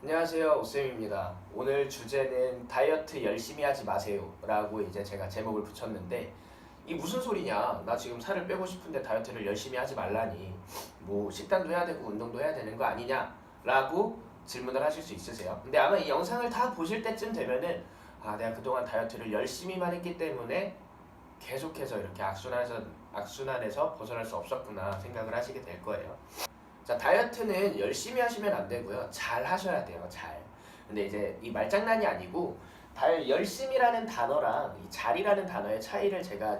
안녕하세요 오쌤입니다. 오늘 주제는 다이어트 열심히 하지 마세요 라고 이제 제가 제목을 붙였는데 이 무슨 소리냐? 나 지금 살을 빼고 싶은데 다이어트를 열심히 하지 말라니. 뭐 식단도 해야 되고 운동도 해야 되는 거 아니냐? 라고 질문을 하실 수 있으세요. 근데 아마 이 영상을 다 보실 때쯤 되면은 아 내가 그동안 다이어트를 열심히만 했기 때문에 계속해서 이렇게 악순환에서 악순환에서 벗어날 수 없었구나 생각을 하시게 될 거예요 자 다이어트는 열심히 하시면 안 되고요. 잘 하셔야 돼요 잘. 근데 이제 이 말장난이 아니고 달 열심이라는 단어랑 이 잘이라는 단어의 차이를 제가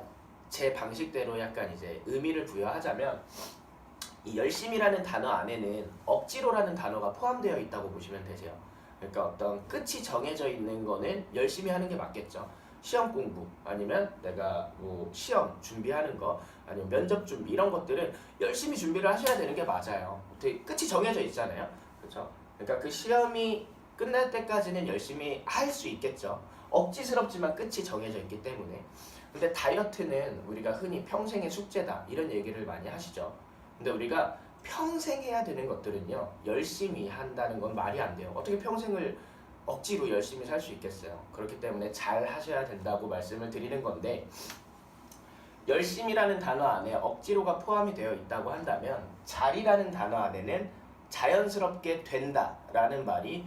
제 방식대로 약간 이제 의미를 부여하자면 이 열심이라는 단어 안에는 억지로라는 단어가 포함되어 있다고 보시면 되세요. 그러니까 어떤 끝이 정해져 있는 거는 열심히 하는 게 맞겠죠 시험 공부 아니면 내가 뭐 시험 준비하는 거 아니면 면접 준비 이런 것들은 열심히 준비를 하셔야 되는 게 맞아요. 되게 끝이 정해져 있잖아요. 그렇죠? 그러니까 그 시험이 끝날 때까지는 열심히 할 수 있겠죠. 억지스럽지만 끝이 정해져 있기 때문에. 근데 다이어트는 우리가 흔히 평생의 숙제다 이런 얘기를 많이 하시죠. 근데 우리가 평생 해야 되는 것들은요 열심히 한다는 건 말이 안 돼요. 어떻게 평생을 억지로 열심히 살 수 있겠어요. 그렇기 때문에 잘 하셔야 된다고 말씀을 드리는 건데 열심이라는 단어 안에 억지로가 포함이 되어 있다고 한다면 잘이라는 단어 안에는 자연스럽게 된다라는 말이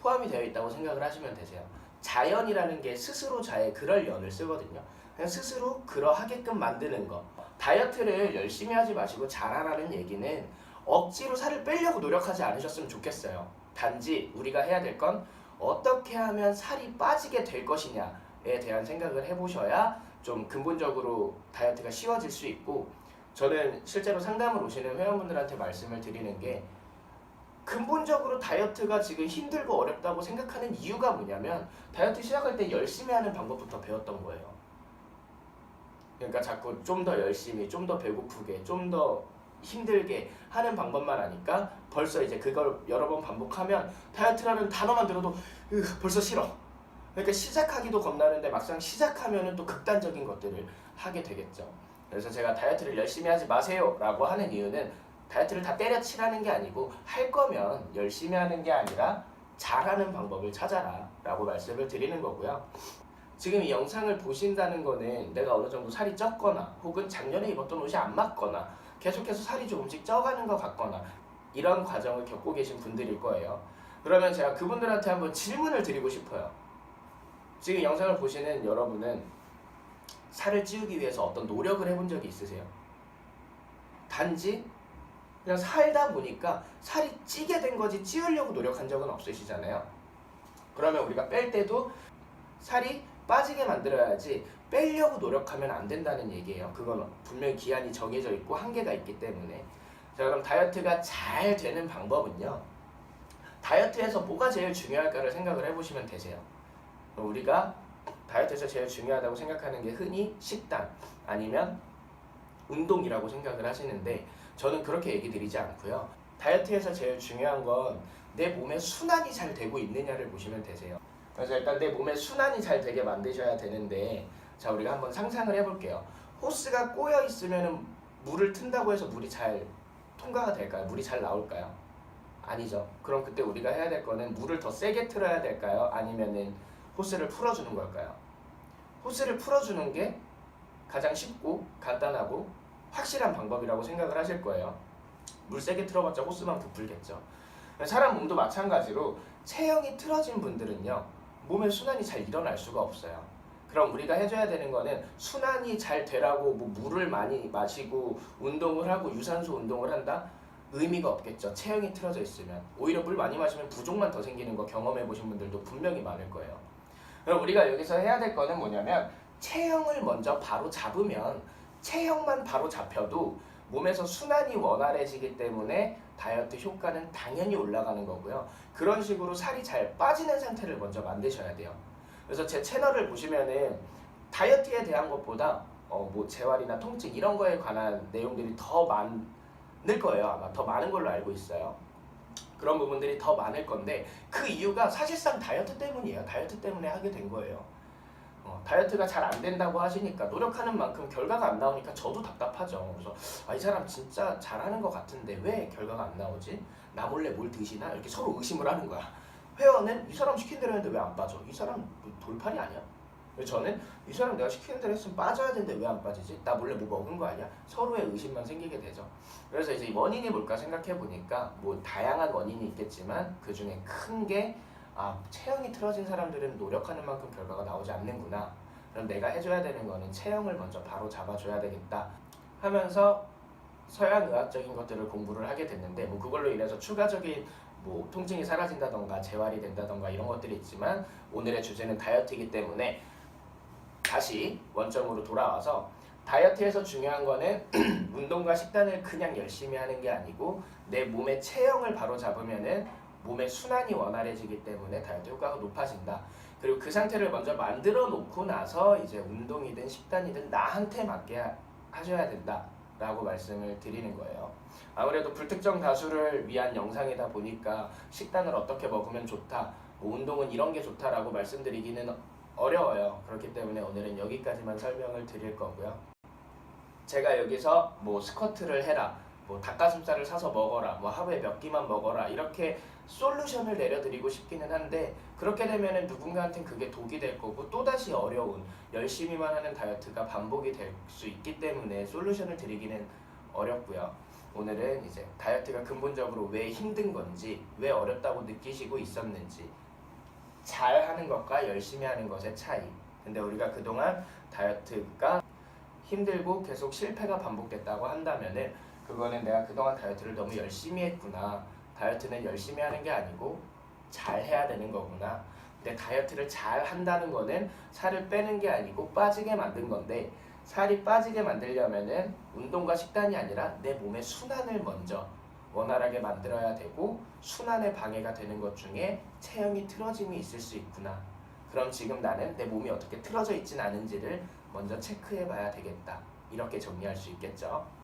포함이 되어 있다고 생각을 하시면 되세요. 자연이라는 게 스스로 자의 그럴 연을 쓰거든요. 그냥 스스로 그러하게끔 만드는 거. 다이어트를 열심히 하지 마시고 잘하라는 얘기는 억지로 살을 빼려고 노력하지 않으셨으면 좋겠어요. 단지 우리가 해야 될건 어떻게 하면 살이 빠지게 될 것이냐에 대한 생각을 해보셔야 좀 근본적으로 다이어트가 쉬워질 수 있고 저는 실제로 상담을 오시는 회원분들한테 말씀을 드리는 게 근본적으로 다이어트가 지금 힘들고 어렵다고 생각하는 이유가 뭐냐면 다이어트 시작할 때 열심히 하는 방법부터 배웠던 거예요. 그러니까 자꾸 좀 더 열심히, 좀 더 배고프게, 좀더 힘들게 하는 방법만 하니까 벌써 이제 그걸 여러 번 반복하면 다이어트라는 단어만 들어도 으, 벌써 싫어. 그러니까 시작하기도 겁나는데 막상 시작하면은 또 극단적인 것들을 하게 되겠죠. 그래서 제가 다이어트를 열심히 하지 마세요라고 하는 이유는 다이어트를 다 때려치라는 게 아니고 할 거면 열심히 하는 게 아니라 잘하는 방법을 찾아라라고 말씀을 드리는 거고요. 지금 이 영상을 보신다는 거는 내가 어느 정도 살이 쪘거나 혹은 작년에 입었던 옷이 안 맞거나 계속해서 살이 조금씩 쪄가는 것 같거나 이런 과정을 겪고 계신 분들일 거예요. 그러면 제가 그분들한테 한번 질문을 드리고 싶어요. 지금 영상을 보시는 여러분은 살을 찌우기 위해서 어떤 노력을 해본 적이 있으세요? 단지 그냥 살다 보니까 살이 찌게 된 거지 찌우려고 노력한 적은 없으시잖아요. 그러면 우리가 뺄 때도 살이 빠지게 만들어야지 빼려고 노력하면 안 된다는 얘기예요. 그건 분명히 기한이 정해져 있고 한계가 있기 때문에. 자, 그럼 다이어트가 잘 되는 방법은요. 다이어트에서 뭐가 제일 중요할까를 생각을 해보시면 되세요. 우리가 다이어트에서 제일 중요하다고 생각하는 게 흔히 식단 아니면 운동이라고 생각을 하시는데 저는 그렇게 얘기 드리지 않고요. 다이어트에서 제일 중요한 건 내 몸에 순환이 잘 되고 있느냐를 보시면 되세요. 그래서 일단 내 몸에 순환이 잘 되게 만드셔야 되는데 자 우리가 한번 상상을 해볼게요. 호스가 꼬여 있으면 물을 튼다고 해서 물이 잘 통과가 될까요? 물이 잘 나올까요? 아니죠. 그럼 그때 우리가 해야 될 거는 물을 더 세게 틀어야 될까요? 아니면은 호스를 풀어주는 걸까요? 호스를 풀어주는 게 가장 쉽고 간단하고 확실한 방법이라고 생각을 하실 거예요. 물 세게 틀어봤자 호스만 부풀겠죠. 사람 몸도 마찬가지로 체형이 틀어진 분들은요 몸의 순환이 잘 일어날 수가 없어요. 그럼 우리가 해줘야 되는 거는 순환이 잘 되라고 뭐 물을 많이 마시고 운동을 하고 유산소 운동을 한다? 의미가 없겠죠. 체형이 틀어져 있으면 오히려 물 많이 마시면 부종만 더 생기는 거 경험해 보신 분들도 분명히 많을 거예요. 그럼 우리가 여기서 해야 될 거는 뭐냐면 체형을 먼저 바로 잡으면 체형만 바로 잡혀도 몸에서 순환이 원활해지기 때문에 다이어트 효과는 당연히 올라가는 거고요. 그런 식으로 살이 잘 빠지는 상태를 먼저 만드셔야 돼요. 그래서 제 채널을 보시면은 다이어트에 대한 것보다 어 뭐 재활이나 통증 이런 거에 관한 내용들이 더 많을 거예요. 아마 더 많은 걸로 알고 있어요. 그런 부분들이 더 많을 건데 그 이유가 사실상 다이어트 때문이에요. 다이어트 때문에 하게 된 거예요. 어, 다이어트가 잘 안 된다고 하시니까 노력하는 만큼 결과가 안 나오니까 저도 답답하죠. 그래서 아, 이 사람 진짜 잘하는 것 같은데 왜 결과가 안 나오지? 나 몰래 뭘 드시나? 이렇게 서로 의심을 하는 거야. 회원은 이 사람 시킨 대로 했는데 왜 안 빠져? 이 사람 뭐 돌팔이 아니야? 저는 이 사람 내가 시키는 대로 했으면 빠져야 되는데 왜 안 빠지지? 나 몰래 뭐 먹은 거 아니야? 서로의 의심만 생기게 되죠. 그래서 이제 이 원인이 뭘까 생각해 보니까 뭐 다양한 원인이 있겠지만 그 중에 큰게 아, 체형이 틀어진 사람들은 노력하는 만큼 결과가 나오지 않는구나. 그럼 내가 해줘야 되는 거는 체형을 먼저 바로 잡아줘야 되겠다 하면서 서양 의학적인 것들을 공부를 하게 됐는데 뭐 그걸로 인해서 추가적인 뭐 통증이 사라진다던가 재활이 된다던가 이런 것들이 있지만 오늘의 주제는 다이어트이기 때문에 다시 원점으로 돌아와서 다이어트에서 중요한 거는 운동과 식단을 그냥 열심히 하는 게 아니고 내 몸의 체형을 바로 잡으면은 몸의 순환이 원활해지기 때문에 다이어트 효과가 높아진다. 그리고 그 상태를 먼저 만들어 놓고 나서 이제 운동이든 식단이든 나한테 맞게 하- 하셔야 된다 라고 말씀을 드리는 거예요. 아무래도 불특정 다수를 위한 영상이다 보니까 식단을 어떻게 먹으면 좋다, 뭐 운동은 이런 게 좋다라고 말씀드리기는 어려워요. 그렇기 때문에 오늘은 여기까지만 설명을 드릴 거고요. 제가 여기서 뭐 스쿼트를 해라, 뭐 닭가슴살을 사서 먹어라, 뭐 하루에 몇 끼만 먹어라 이렇게 솔루션을 내려드리고 싶기는 한데 그렇게 되면은 누군가한테는 그게 독이 될 거고 또다시 어려운 열심히만 하는 다이어트가 반복이 될 수 있기 때문에 솔루션을 드리기는 어렵고요. 오늘은 이제 다이어트가 근본적으로 왜 힘든 건지 왜 어렵다고 느끼시고 있었는지 잘 하는 것과 열심히 하는 것의 차이. 근데 우리가 그동안 다이어트가 힘들고 계속 실패가 반복됐다고 한다면은 그거는 내가 그동안 다이어트를 너무 열심히 했구나. 다이어트는 열심히 하는 게 아니고 잘 해야 되는 거구나. 근데 다이어트를 잘 한다는 거는 살을 빼는 게 아니고 빠지게 만든 건데 살이 빠지게 만들려면은 운동과 식단이 아니라 내 몸의 순환을 먼저 원활하게 만들어야 되고 순환에 방해가 되는 것 중에 체형이 틀어짐이 있을 수 있구나. 그럼 지금 나는 내 몸이 어떻게 틀어져 있진 않은지를 먼저 체크해 봐야 되겠다. 이렇게 정리할 수 있겠죠.